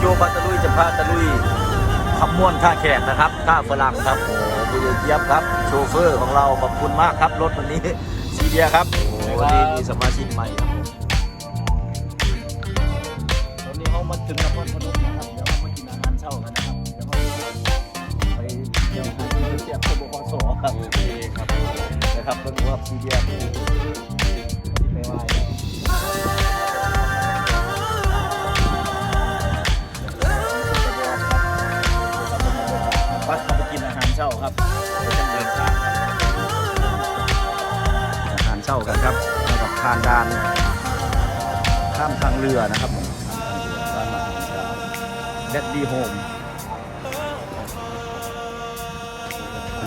ทริปนี้นะครับลุงโยพาตะลุยจะพาตะลุยขับม่วนท่าแขกนะครับท่าฝรั่งครับโอ้คุณเจี๊ยบครับ โชเฟอร์ของเราขอบคุณมากครับรถวันนี้ซีเดียครับโอ้วันนี้มีสมาชิกใหม่ครับผมตอนนี้เขามาถึงนครพนมนะครับเดี๋ยวเรามากินอาหารเช้ากันนะครับเดี๋ยวเราไปเที่ยวหาที่เทียบกับคสครับโอเคครับนะครับเพิ่งว่าซีเดียที่ไปไหว เช่าครับเดี๋ยวจะเดินทางครับอาหารเช่ากันครับแล้วกับทานดานข้ามทางเรือนะครับผมร้านอาหารเช้าเด็ดดีโฮม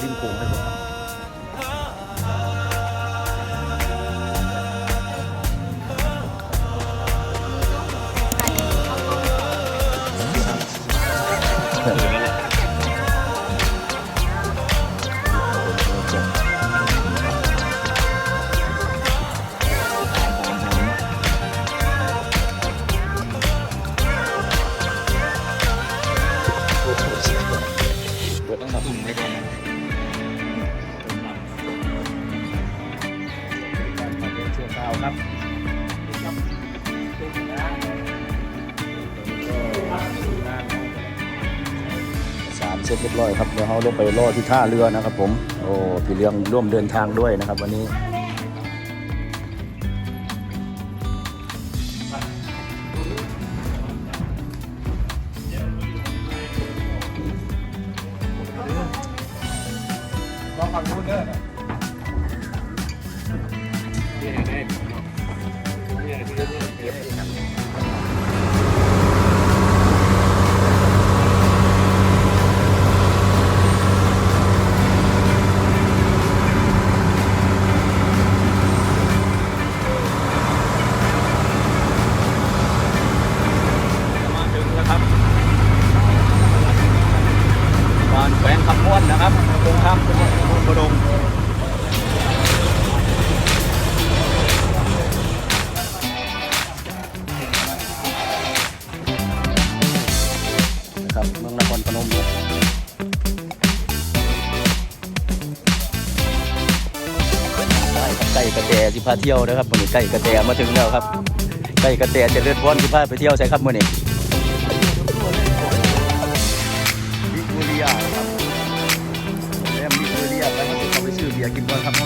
ริมโขงให้ผมครับ ต้องดับตุ่มให้ก่อนการขับรถชั่วคราวครับสามเสร็จเรียบร้อยครับเดี๋ยวเขาลงไปรอที่ท่าเรือนะครับผมโอ้พี่เลี้ยงร่วมเดินทางด้วยนะครับ วันนี้ สิพาเที่ยวนะครับวันนี้ใกล้กระแตมาถึงแล้วครับใกล้กระแตจะเลือดร้อนสิพาไปเที่ยวใช่ครับมื่อนี้วิกตอเรียครับแล้ววิกตอเรียไปมันเขาไปซื้อเบียร์กินก่อนครับ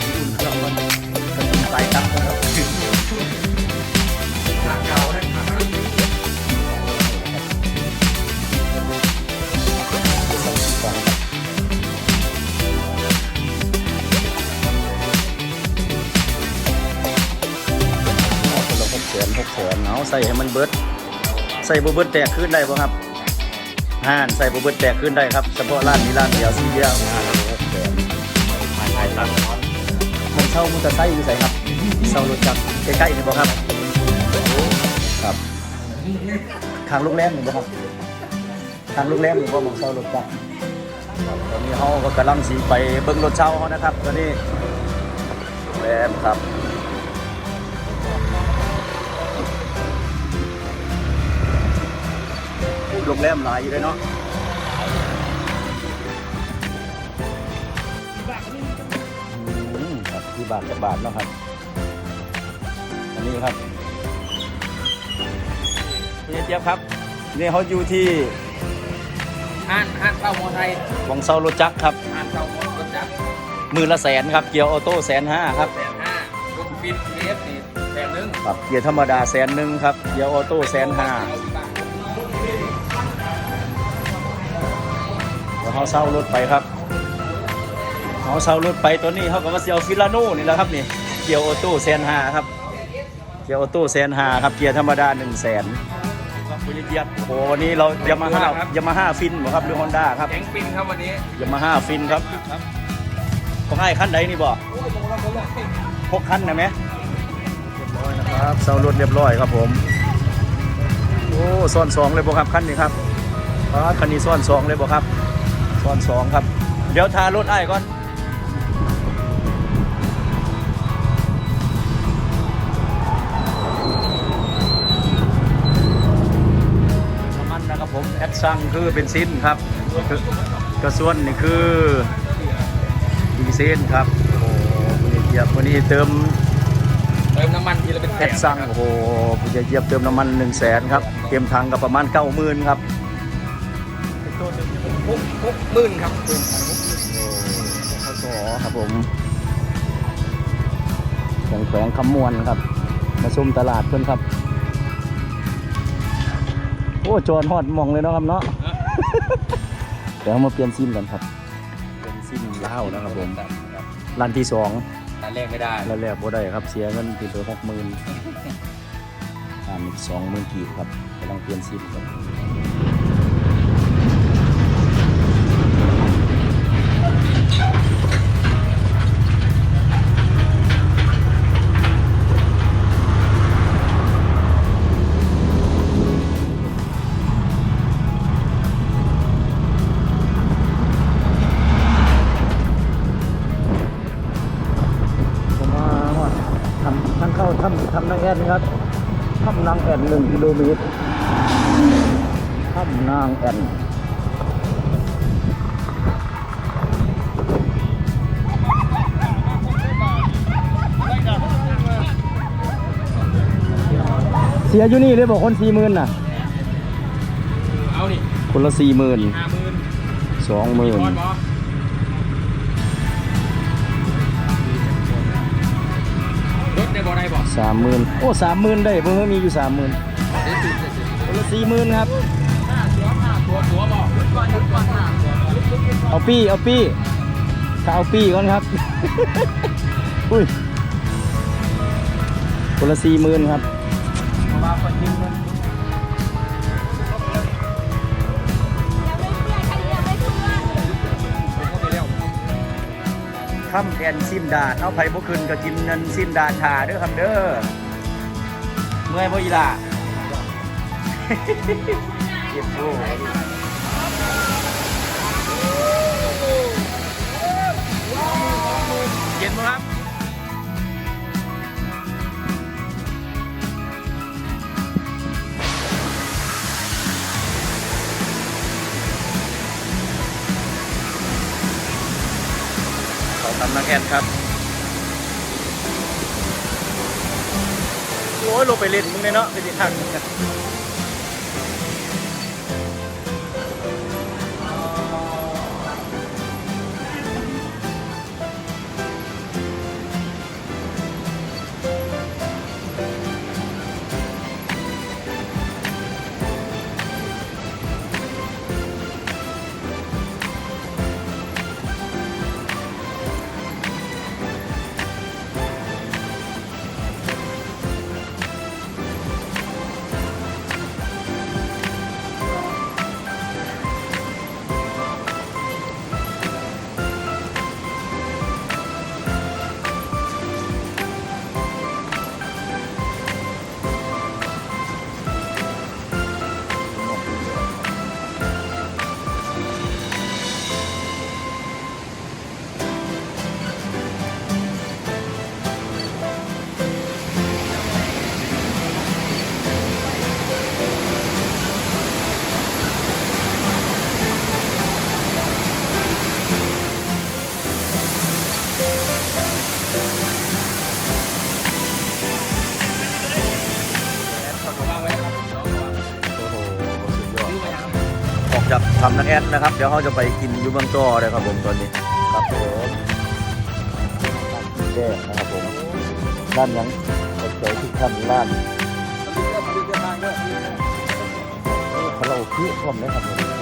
กแสนหกแสนเอาใส่ให้มันเบิด ใส่บเบิดแตกขึ้นได้ป่ะครับห้านใส่บเบิดแตกขึ้นได้ครับเฉพาะร้านนี้ร้านเดียวซีเดียวห้านแสนถ่ายตังค์มันเช่ามุตะไซค์อยู่ใส่ครับเช่ารถจักรใกล้ๆนี่บ่ครับครับทางโรงแรมหนี่บ่ครับทางโรงแรมหนี่บ่หมองเช่ารถจักรตอนนี้เขาก็กำลังสีไปเบิ่งรถเช่าเขานะครับตอนนี้แรมครับ โรงแรมหลายอยู่เลยเนาะอืมครับที่บาทจากบาทเนาะครับ อันนี้ครับพี่เจี๊ยบครับ นี่เขาอยู่ที่ห้านห้านเข้ามอไทยวังเซารถจักรครับ ห้านเข้ามอรถจักรมือละแสนครับเกียร์ออโต้แสนห้าครับ แสนห้าลูกฟิตเอฟนี่แสนหนึ่งครับเกียร์ธรรมดาแสนหนึ่งครับ เกียร์ออโต้แสนห้าเดี๋ยว เขาเช่ารถไปครับเขาเช่ารถไปตัวนี้เขาก็มาเซียวฟิลาโน่นี่แหละครับนี่เกียร์ออโต้แสนห้าครับเกียร์ออโต้แสนห้าครับเกียร์ธรรมดาหนึ่งแสนครับพี่เจี๊ยบโอ้โหวันนี้เรายามาฮ่ายามาฮ่าฟินเหรอครับหรือฮอนด้าครับแข็งปินครับวันนี้ยามาฮ่าฟินครับของไอ้ขั้นใดนี่บ่พกขั้นนะไหมเรียบร้อยนะครับเซารถเรียบร้อยครับผมโอ้ซ้อนสองเลยบ่ครับขั้นนี้ครับอ๋อคันนี้ซ้อนสองเลยบ่ครับ ซ้อนสองครับ เดี๋ยวทารถไอ้ก่อนสั่งคือเป็นสิ้นครับคือกระส่วนนี่คือดีเซนครับ โอ้ผู้ใหญ่เจี๊ยบวันนี้เติมเติมน้ำมันทีละเป็นแพทสั่งโอ้โหผู้ใหญ่เจี๊ยบเติมน้ำมัน1 0 0 0 0แสนครับ เต็มถังกับประมาณ90,000ครับ หกหกหมื่นครับข้าวสอครับผมแขวงแขวงคำมวนครับ มาชมตลาดเพื่อนครับ โอ้โจรฮอดหมองเลยเนาะครับเนาะเดี๋ยวมาเปลี่ยนซิมกันครับ เป็นซิมลาวนะครับผมร้านที่สองแต่แรกไม่ได้แล้วแรกบ่ได้ครับ เสียเงินติดตัวหกหมื่นอ่ามีสองหมื่นกีบครับกำลังเปลี่ยนซิมครั ทำนางแอนหนึ่งกิโลเมตรทำนางแอนเสียอยู่นี่เลยบอกคนสี่หมื่นน่ะ เอาดิคนละสี่หมื่นห้าหมื่นสองหมื่นพอดบอ รถได้บ่ได้บ่สามหมื่นโอ้สามหมื่นได้เพิ่งมีอยู่สามหมื่นเดี๋ยวสิเดี๋ยวสิคนละสี่หมื่นครับตัวตัวบ่เอาปี้เอาปี้ถ้าเอาปี้ก่อนครับอุ้ยคนละสี่หมื่นครับ คนยิงเลยค่ำแอนซิมดาเอาไผ่บุคืนก็กินนันซิมดาชาเด้อคำเด้อเมื่อยบ่อีล่ะเจ็บโอ้ำนักแอนครับโอ้ยลงไปเล่นมึงเลยเนาะไปดิทางนึงอะ จากทำนักแอดนะครับ เดี๋ยวเขาจะไปกินยูเบางจอเลยครับผมตอนนี้ครับผมแก้นะครับผมด้านยังกดใจทุกท่านร้านคาราโอเกะพร้อมนะครับผม